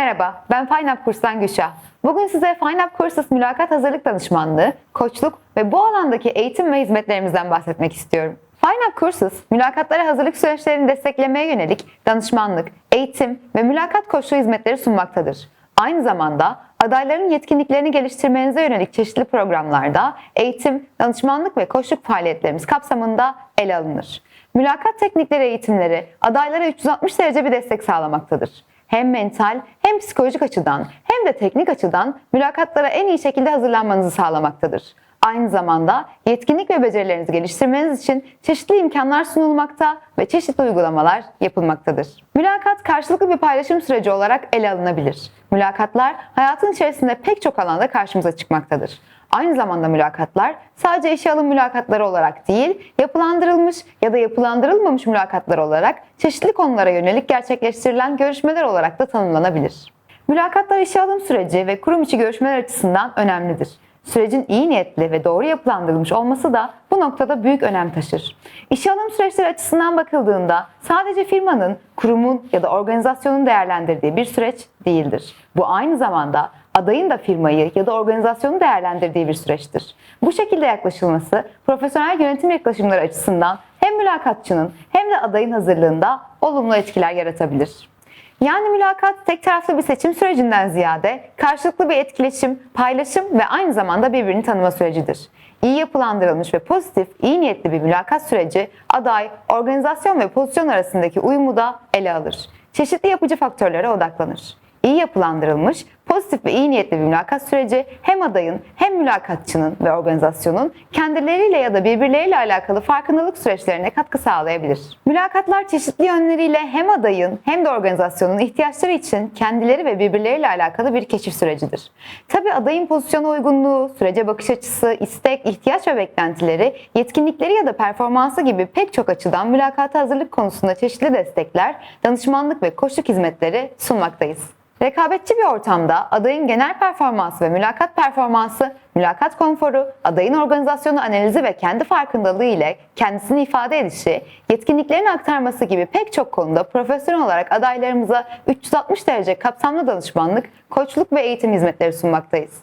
Merhaba, ben FineUp kursdan Gülşah. Bugün size FineUp Kursus mülakat hazırlık danışmanlığı, koçluk ve bu alandaki eğitim ve hizmetlerimizden bahsetmek istiyorum. FineUp Kursus, mülakatlara hazırlık süreçlerini desteklemeye yönelik danışmanlık, eğitim ve mülakat koçluğu hizmetleri sunmaktadır. Aynı zamanda adayların yetkinliklerini geliştirmenize yönelik çeşitli programlarda eğitim, danışmanlık ve koçluk faaliyetlerimiz kapsamında ele alınır. Mülakat teknikleri eğitimleri adaylara 360 derece bir destek sağlamaktadır. Hem mental hem psikolojik açıdan hem de teknik açıdan mülakatlara en iyi şekilde hazırlanmanızı sağlamaktadır. Aynı zamanda yetkinlik ve becerilerinizi geliştirmeniz için çeşitli imkanlar sunulmakta ve çeşitli uygulamalar yapılmaktadır. Mülakat karşılıklı bir paylaşım süreci olarak ele alınabilir. Mülakatlar hayatın içerisinde pek çok alanda karşımıza çıkmaktadır. Aynı zamanda mülakatlar sadece işe alım mülakatları olarak değil, yapılandırılmış ya da yapılandırılmamış mülakatlar olarak çeşitli konulara yönelik gerçekleştirilen görüşmeler olarak da tanımlanabilir. Mülakatlar işe alım süreci ve kurum içi görüşmeler açısından önemlidir. Sürecin iyi niyetli ve doğru yapılandırılmış olması da bu noktada büyük önem taşır. İşe alım süreçleri açısından bakıldığında sadece firmanın, kurumun ya da organizasyonun değerlendirdiği bir süreç değildir. Bu aynı zamanda adayın da firmayı ya da organizasyonu değerlendirdiği bir süreçtir. Bu şekilde yaklaşılması profesyonel yönetim yaklaşımları açısından hem mülakatçının hem de adayın hazırlığında olumlu etkiler yaratabilir. Yani mülakat tek taraflı bir seçim sürecinden ziyade karşılıklı bir etkileşim, paylaşım ve aynı zamanda birbirini tanıma sürecidir. İyi yapılandırılmış ve pozitif, iyi niyetli bir mülakat süreci aday, organizasyon ve pozisyon arasındaki uyumu da ele alır. Çeşitli yapıcı faktörlere odaklanır. İyi yapılandırılmış, pozitif ve iyi niyetli bir mülakat süreci hem adayın hem mülakatçının ve organizasyonun kendileriyle ya da birbirleriyle alakalı farkındalık süreçlerine katkı sağlayabilir. Mülakatlar çeşitli yönleriyle hem adayın hem de organizasyonun ihtiyaçları için kendileri ve birbirleriyle alakalı bir keşif sürecidir. Tabi adayın pozisyona uygunluğu, sürece bakış açısı, istek, ihtiyaç ve beklentileri, yetkinlikleri ya da performansı gibi pek çok açıdan mülakata hazırlık konusunda çeşitli destekler, danışmanlık ve koçluk hizmetleri sunmaktayız. Rekabetçi bir ortamda adayın genel performansı ve mülakat performansı, mülakat konforu, adayın organizasyonu analizi ve kendi farkındalığı ile kendisini ifade edişi, yetkinliklerini aktarması gibi pek çok konuda profesyonel olarak adaylarımıza 360 derece kapsamlı danışmanlık, koçluk ve eğitim hizmetleri sunmaktayız.